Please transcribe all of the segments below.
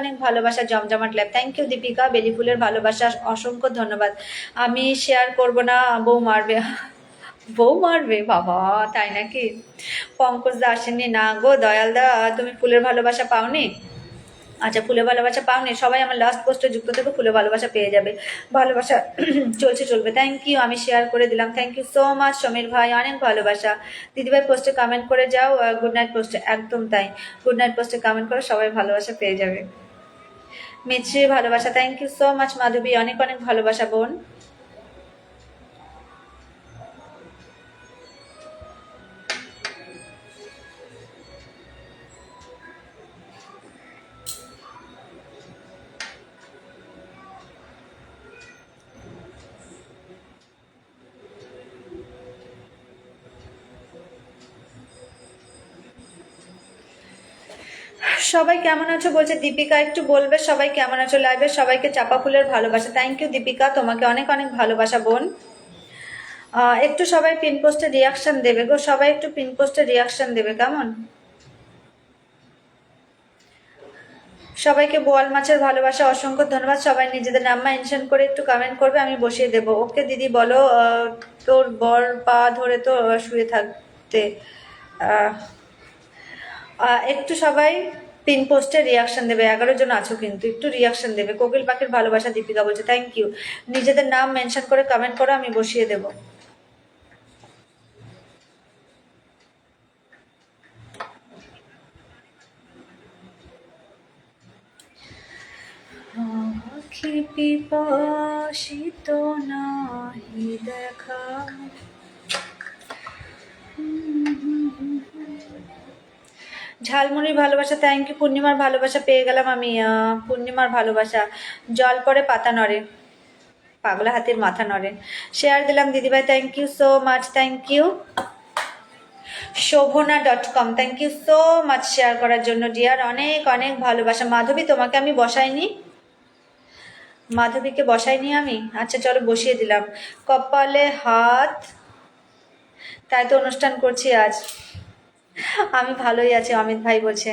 অনেক ভালোবাসা, জমজমাট ল্যাব থ্যাংক ইউ দীপিকা বেলি ফুলের ভালোবাসা, অসংখ্য ধন্যবাদ। আমি শেয়ার করব না, বউ মারবে। বউ মারবে? বাবা, তাই নাকি? পঙ্কজ দা আসেননি। না গো দয়াল দা তুমি ফুলের ভালোবাসা পাওনি? আচ্ছা ফুলে ভালোবাসা পাওনি সবাই আমার লাস্ট পোস্টে যুক্ত থেকে ফুলে ভালোবাসা পেয়ে যাবে। ভালোবাসা চলছে, চলবে। থ্যাংক ইউ আমি শেয়ার করে দিলাম। Thank you so much Samir ভাই, অনেক ভালোবাসা। দিদিভাই পোস্টে কমেন্ট করে যাও গুড নাইট পোস্টে একদম তাই। গুড নাইট পোস্টে কমেন্ট করে, সবাই ভালোবাসা পেয়ে যাবে। মিছরি ভালোবাসা thank you so much Madhabi, অনেক অনেক ভালোবাসা বোন। সবাই কেমন আছো? বলছে, দীপিকা একটু বলবে, সবাই কেমন আছো লাইভে সবাইকে চাপা ফুলের ভালোবাসা। Thank you Deepika. তোমাকে অনেক অনেক ভালোবাসা, বোন। একটু সবাই পিন পোস্টে রিয়াকশন দেবে গো। সবাই একটু পিন পোস্টে রিয়াকশন দেবে, কেমন? সবাইকে বোয়াল মাছের ভালোবাসা, অসংখ্য ধন্যবাদ। সবাই নিজেদের নাম মেনশন করে একটু কমেন্ট করবে, আমি বসিয়ে দেব। ওকে, দিদি, বলো তোর বর পা ধরে তো শুয়ে থাকতে একটু সবাই পিন পোস্টে রিয়াকশন দেবে, এগারো জন আছো কিন্তু, একটু রিয়াকশন দেবে। কোকিল পাখির ভালোবাসা দীপিকা বলছে থ্যাংক ইউ নিজেদের নাম মেনশন করে কমেন্ট করো, আমি বসিয়ে দেবো। আখি নাহি দেখা। ঝালমুড়ির ভালোবাসা থ্যাংক ইউ পূর্ণিমার ভালোবাসা পেয়ে গেলাম আমি পূর্ণিমার ভালোবাসা। জল পরে পাতা নড়ে, পাগলা হাতির মাথা নড়ে। শেয়ার দিলাম, দিদিভাই thank you so much thank you Shobhana dot com thank you so much share করার জন্য ডিয়ার অনেক অনেক ভালোবাসা। মাধবী, তোমাকে আমি বসাইনি। মাধবীকে বসাইনি আমি? আচ্ছা চলো বসিয়ে দিলাম। কপালে হাত। তাই তো অনুষ্ঠান করছি আজ। আমি ভালোই আছি অমিত ভাই বলছে।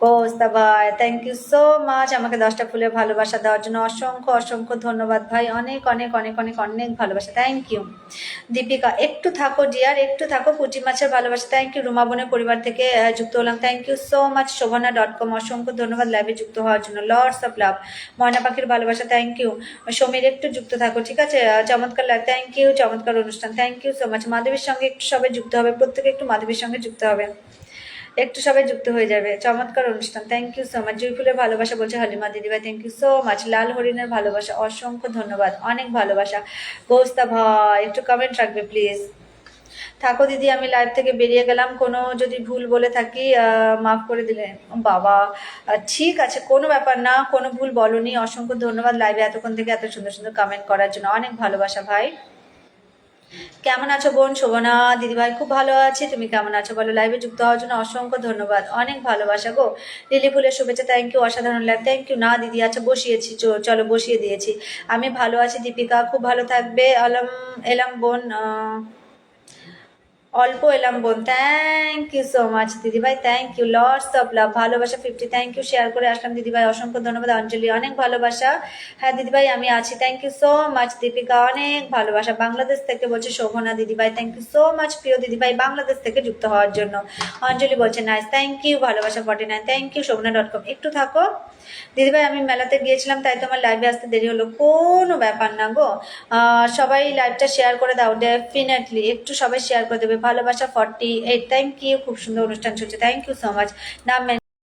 কোস্তা ভাই থ্যাংক ইউ সো মাচ আমাকে দশটা ফুলের ভালোবাসা দেওয়ার জন্য। অসংখ্য অসংখ্য ধন্যবাদ ভাই। অনেক অনেক অনেক অনেক অনেক ভালোবাসা। থ্যাংক ইউ দীপিকা, একটু থাকো ডিয়ার একটু থাকো পুঁটি মাছের ভালোবাসা। থ্যাংক ইউ রুমা বোনের পরিবার থেকে যুক্ত হলাম। Thank you so much Shobhana dot com অসংখ্য ধন্যবাদ লাইভে যুক্ত হওয়ার জন্য। লর্ডস অফ লাভ ময়না পাখির ভালোবাসা থ্যাংক ইউ সমীর, একটু যুক্ত থাকো, ঠিক আছে? চমৎকার লাইভ থ্যাংক ইউ চমৎকার অনুষ্ঠান। থ্যাংক ইউ সো মাচ মাধবীর সঙ্গে একটু সবাই যুক্ত হবে। প্রত্যেকে একটু মাধবীর সঙ্গে যুক্ত হবে। একটু সবাই যুক্ত হয়ে যাবে। চমৎকার অনুষ্ঠান। থ্যাংক ইউ সো মাচ জুইফুলের ভালোবাসা বলছে, হালিমা দিদিভাই থ্যাংক ইউ সো মাচ লাল হরিণের ভালোবাসা, অসংখ্য ধন্যবাদ। অনেক ভালোবাসা। গোস্তা ভাই, একটু কমেন্ট রাখবে প্লিজ থাকো দিদি, আমি লাইভ থেকে বেরিয়ে গেলাম। কোনো যদি ভুল বলে থাকি মাফ করে দিলে। বাবা। ঠিক আছে, কোনো ব্যাপার না, কোনো ভুল বলনি। অসংখ্য ধন্যবাদ লাইভে এতক্ষণ থেকে এত সুন্দর সুন্দর কমেন্ট করার জন্য। অনেক ভালোবাসা ভাই। কেমন আছো বোন? শোভনা দিদিভাই খুব ভালো আছি। তুমি কেমন আছো বলো? লাইভে যুক্ত হওয়ার জন্য অসংখ্য ধন্যবাদ। অনেক ভালোবাসা গো। লিলি ফুলের শুভেচ্ছা থ্যাংক ইউ অসাধারণ লাইভ থ্যাংক ইউ না, দিদি আচ্ছা বসিয়েছি। চলো, বসিয়ে দিয়েছি। আমি ভালো আছি, দীপিকা। খুব ভালো থাকবে। আলম, এলাম বোন অল্প এলাম বোন। থ্যাংক ইউ সো মাচ দিদিভাই। Thank you lords of love ভালোবাসা ফিফটি থ্যাংক ইউ শেয়ার করে আসলাম, দিদিভাই। অসংখ্য ধন্যবাদ, অঞ্জলি। অনেক ভালোবাসা। হ্যাঁ দিদিভাই, আমি আছি। Thank you so much Deepika. অনেক ভালোবাসা। বাংলাদেশ থেকে বলছে শোভনা, দিদিভাই। থ্যাংক ইউ সো মাচ প্রিয় দিদিভাই, বাংলাদেশ থেকে যুক্ত হওয়ার জন্য। অঞ্জলি বলছে নাইস থ্যাংক ইউ ভালোবাসা forty nine thank you Shobhana dot com একটু থাকো। দিদিভাই, আমি মেলাতে গিয়েছিলাম, তাই তোমার লাইভে আসতে দেরি হলো। কোনো ব্যাপার না গো। সবাই লাইভটা শেয়ার করে দাও ডেফিনেটলি একটু সবাই শেয়ার করে দেবে। ভালোবাসা ফর্টি এইট থ্যাংক ইউ খুব সুন্দর অনুষ্ঠান চলছে। থ্যাংক ইউ সো মাচ নাম